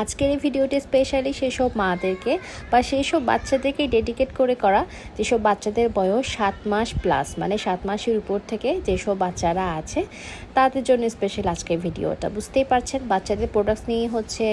আজকের এই ভিডিওটি স্পেশালি সেসব মাদেরকে বা সেসব বাচ্চাদেরকে ডেডিকেট করে করা, যেসব বাচ্চাদের বয়স সাত মাস প্লাস মানে সাত মাসের উপর থেকে যেসব বাচ্চারা আছে, তাদের জন্য স্পেশাল আজকের ভিডিওটা। বুঝতেই পারছেন, বাচ্চাদের প্রোডাক্টস নিয়ে হচ্ছে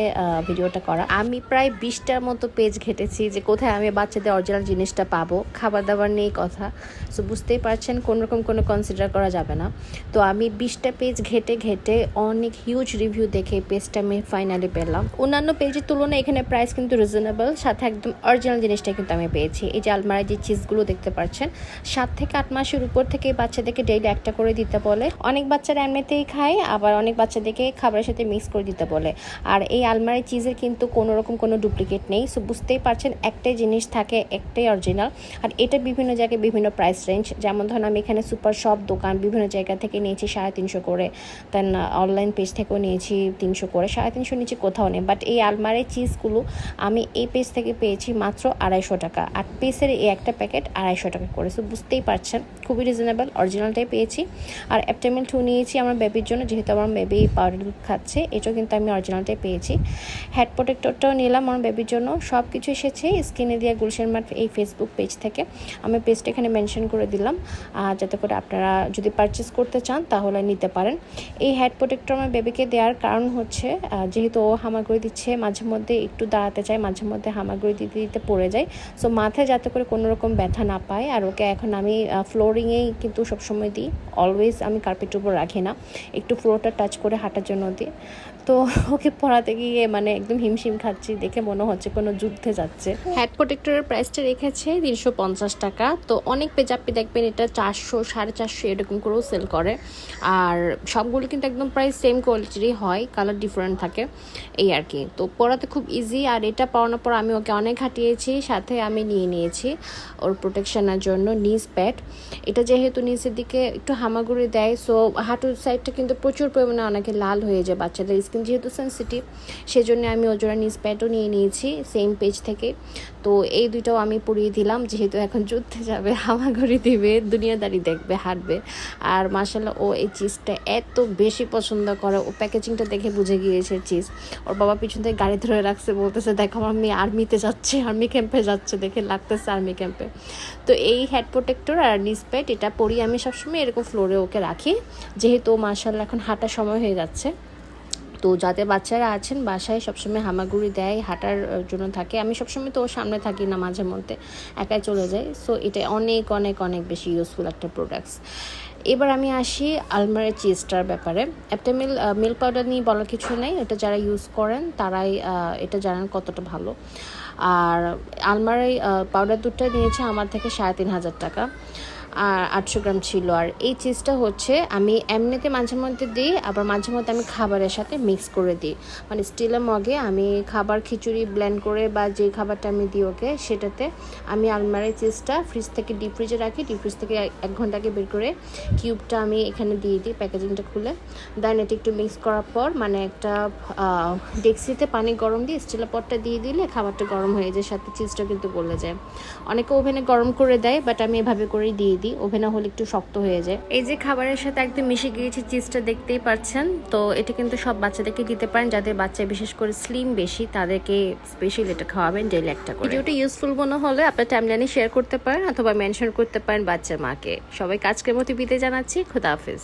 ভিডিওটা করা। আমি প্রায় বিশটার মতো পেজ ঘেটেছি যে কোথায় আমি বাচ্চাদের অরিজিনাল জিনিসটা পাবো খাবার দাবার নিয়ে কথা। সো বুঝতেই পারছেন কোনো রকম কোনো কনসিডার করা যাবে না। তো আমি বিশটা পেজ ঘেটে ঘেটে অনেক হিউজ রিভিউ দেখে পেজটা আমি ফাইনালি পেলাম। অন্যান্য পেজের তুলনায় এখানে প্রাইস কিন্তু রিজনেবল সাথে একদম অরিজিনাল জিনিসটা কিন্তু আমি পেয়েছি। এই যে আলমারি যে চিজগুলো দেখতে পাচ্ছেন, সাত থেকে আট মাসের উপর থেকে বাচ্চাদেরকে ডেইলি একটা করে দিতে বলে। অনেক বাচ্চারা এমনিতেই খায়, আবার অনেক বাচ্চাদেরকে খাবারের সাথে মিক্স করে দিতে বলে। আর এই আলমারি চিজের কিন্তু কোনো রকম কোনো ডুপ্লিকেট নেই। সো বুঝতেই পারছেন, একটাই জিনিস থাকে, একটাই অরিজিনাল আর এটা বিভিন্ন জায়গায় বিভিন্ন প্রাইস রেঞ্জ যেমন ধরুন, আমি এখানে সুপার শপ দোকান বিভিন্ন জায়গা থেকে নিয়েছি সাড়ে তিনশো করে। দেন অনলাইন পেজ থেকেও নিয়েছি তিনশো করে। সাড়ে তিনশো নিচে কোথাও নেই। বাট এই আলমারি চিজগুলো আমি এই পেজ থেকে পেয়েছি মাত্র আড়াইশো টাকা। আট পিসের এই একটা প্যাকেট আড়াইশো টাকা করে। সো বুঝতেই পারছেন, খুবই রিজনেবল অরিজিনালটাই পেয়েছি। আর অ্যাপটেমিল টু নিয়েছি আমার বেবির জন্য, যেহেতু আমার বেবি পাউডার খাচ্ছে, এটাও কিন্তু আমি অরিজিনালটাই পেয়েছি। হেড প্রোটেক্টরটাও নিলাম আমার বেবির জন্য। সব কিছু এসেছে স্ক্রিনে দিয়ে গুলশান মাঠ এই ফেসবুক পেজ থেকে। আমি পেজটা এখানে মেনশন করে দিলাম আর যাতে করে আপনারা যদি পারচেস করতে চান, তাহলে নিতে পারেন। এই হেড প্রোটেক্টর আমার বেবিকে দেওয়ার কারণ হচ্ছে যেহেতু ও হামাগুড়ি দিচ্ছে, মাঝে মধ্যে একটু দাঁড়াতে চায়, মাঝে মধ্যে হামাগুড়ি দিতে দিতে পড়ে যায়। সো মাথায় যাতে করে কোনো রকম ব্যথা না পায়। আর ওকে এখন আমি ফ্লোরিংয়েই কিন্তু সবসময় দিই। অলওয়েজ আমি কার্পেটের উপর রাখি না। একটু ফ্লোরটা টাচ করে হাঁটার জন্য দিই। তো ওকে পড়াতে গিয়ে মানে একদম হিমশিম খাচ্ছি, দেখে মনে হচ্ছে কোনো যুদ্ধে যাচ্ছে। হেড প্রোটেক্টরের প্রাইসটা রেখেছে তিনশো পঞ্চাশ টাকা। তো অনেক পেজ আপনি দেখবেন এটা চারশো, সাড়ে চারশো এরকম করেও সেল করে। আর সবগুলো কিন্তু একদম প্রায় সেম কোয়ালিটিরই হয় কালার ডিফারেন্ট থাকে। এই আর কি তো পড়াতে খুব ইজি আর এটা পড়ানোর পর আমি ওকে অনেক হাঁটিয়েছি, সাথে আমি নিয়ে নিয়েছি ওর প্রোটেকশনের জন্য নিজ প্যাড এটা যেহেতু নিচের দিকে একটু হামাগুড়ি দেয় সো হাঁটুর সাইডটা কিন্তু প্রচুর পরিমাণে অনেকে লাল হয়ে যায় বাচ্চাদের স্কিন যেহেতু সেন্সিটিভ সেজন্য আমি ওর জন্য নিজ প্যাডও নিয়ে নিয়েছি সেম পেজ থেকে। তো এই দুইটাও আমি পরিয়ে দিলাম, যেহেতু এখন যুদ্ধে যাবে, হামাগুড়ি দিবে, দুনিয়াদারি দেখবে, হাঁটবে। আর মাসাল্লাহ ও এই চিজটা এত বেশি পছন্দ করে, ও প্যাকেজিংটা দেখে বুঝে গিয়েছে চিজ ওর বাবা পিছন থেকে গাড়ি ধরে রাখছে, বলতেছে, দেখো, আমার মেয়ে আর্মিতে যাচ্ছে, আর্মি ক্যাম্পে যাচ্ছে, দেখে লাগতেছে আর্মি ক্যাম্পে। তো এই হেড প্রোটেক্টর আর নিসপ্যাট এটা পরি আমি সবসময় এরকম ফ্লোরে ওকে রাখি। যেহেতু মাসাল্লাহ এখন হাঁটার সময় হয়ে যাচ্ছে, তো যাদের বাচ্চারা আছেন, বাসায় সবসময় হামাগুড়ি দেয়, হাঁটার জন্য থাকে। আমি সবসময় তো ওর সামনে থাকি না মাঝে মধ্যে, একাই চলে যাই। সো এটা অনেক অনেক অনেক বেশি ইউজফুল একটা প্রোডাক্টস এবার আমি আসি আলমারের চিজটার ব্যাপারে। একটা মিল মিল্ক পাউডার নিয়ে বলার কিছু নেই, এটা যারা ইউজ করেন তারাই এটা জানেন কতটা ভালো। আর আলমারি পাউডার দুধটা নিয়েছে আমার থেকে সাড়ে তিন হাজার টাকা। আর আটশো গ্রাম ছিল। আর এই চিজটা হচ্ছে আমি এমনিতে মাঝে মধ্যে দিই, আবার মাঝে মধ্যে আমি খাবারের সাথে মিক্স করে দিই। মানে স্টিলের মগে আমি খাবার খিচুড়ি ব্লেন্ড করে বা যে খাবারটা আমি দিই ওকে, সেটাতে আমি আলমারি চিজটা ফ্রিজ থেকে ডিপ ফ্রিজে রাখি ডিপ ফ্রিজ থেকে এক- এক ঘন্টাকে বের করে কিউবটা আমি এখানে দিয়ে দিই প্যাকেজিংটা খুলে। দেন এটা একটু মিক্স করার পর মানে একটা ডেক্সিতে পানি গরম দিয়ে স্টিলের পটটা দিয়ে দিলে খাবারটা গরম হয়ে যায়, সাথে চিজটা কিন্তু গলে যায়। অনেকে ওভেনে গরম করে দেয় বাট আমি এভাবে করেই দিয়ে দিই ওভেনে হলে একটু শক্ত হয়ে যায়। এই যে খাবারের সাথে একদম মিশে গিয়েছে চিজটা দেখতেই পাচ্ছেন তো এটা কিন্তু সব বাচ্চাদেরকে দিতে পারেন যাদের বাচ্চা বিশেষ করে স্লিম বেশি তাদেরকে স্পেশাল এটা খাওয়াবেন ডেলি একটা করে। ভিডিওটা ইউজফুল মনে হলে আপনার টাইমলাইনে শেয়ার করতে পারেন অথবা মেনশন করতে পারেন বাচ্চার মাকে। সবাই কাজকের মতো বিদায় জানাচ্ছি খুদা হাফিজ।